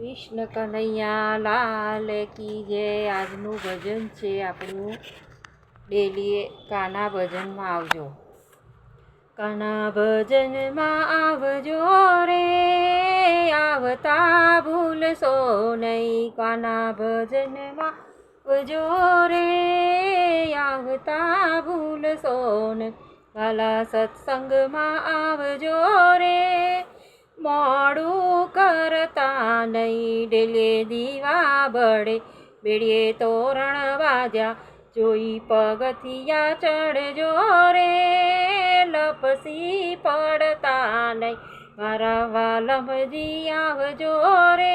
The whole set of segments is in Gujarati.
કૃષ્ણ કનૈયા લાલ કી જે આજનું ભજન છે આપણું ડેલી કાના ભજનમાં આવજો. કાના ભજનમાં આવજો રે. આવતા ભૂલશો નહીં. કાના ભજનમાં આવજો રે. આવતા ભૂલશો નહીં. કાલા સત્સંગમાં આવજો રે. મોડું નહીં ડેલે દીવા બળે. બેડીએ તોરણ વાજ્યા, જોઈ પગથિયા ચડજો રે લપસી પડતા નહીં મારા વાલમજી આવજો રે.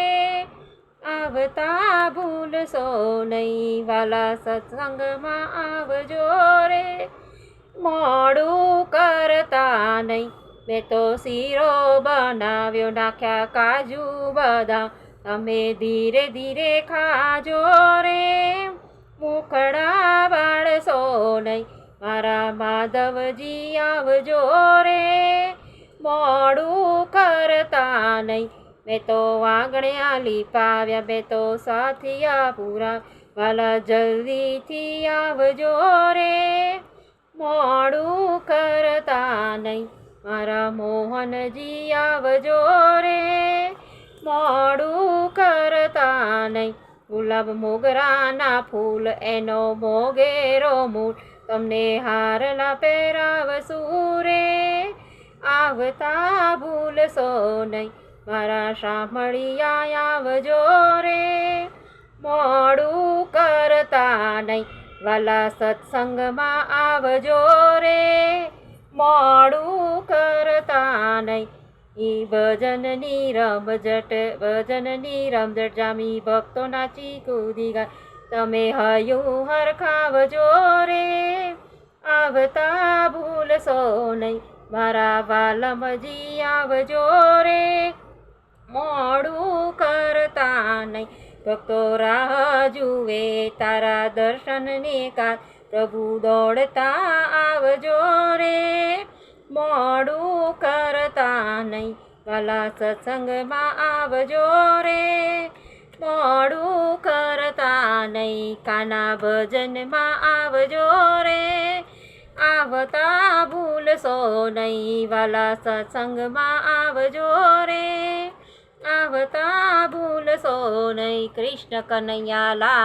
આવતા ભૂલશો નહીં વાલા સત્સંગમાં આવજો રે. મોડું કરતા નહીં મેં તો શીરો બનાવ્યો નાખ્યા કાજુ બદામ. તમે ધીરે ધીરે ખાજો રે. મુખડા વાળશો નહીં, મારા માધવજી આવજો રે. મોડું કરતા નહીં મેં તો વાગણ્યા લીપાવ્યા મેં તો સાથિયા પૂરા. વાલા જલ્દીથી આવજો રે. મોડું કરતા નહીં મારા મોહનજી આવજો રે. મોડું કરતા નહીં. ગુલાબ મોગરાના ફૂલ, એનો મોગેરો મૂળ. તમને હારલા પહેરાવશું રે. આવતા ભૂલશો નહીં. મારા શામળિયા આવજો રે. મોડું કરતા નહીં. વાલા સત્સંગમાં આવજો રે. મોડું કરતા નહીં ઈ ભજનની રમઝટ ભજનની રમઝટ જામી ભક્તો નાચી કૂદી ગાય. તમે હયું હરખાવજો રે, આવતા ભૂલશો નહીં મારા વાલમજી આવજો રે, મોડું કરતા નહીં ભક્તો રાહ જુએ તારા દર્શનને કા પ્રભુ દોડતા આવજો રે. નહીં ભલા સત્સંગમાં આવજો રે. મોડું કરતા નહીં, કાના ભજનમાં આવજો રે. આવતા ભૂલશો નહીં, વાલા સત્સંગમાં આવજો રે. આવતા ભૂલશો નહીં, કૃષ્ણ કનૈયા લા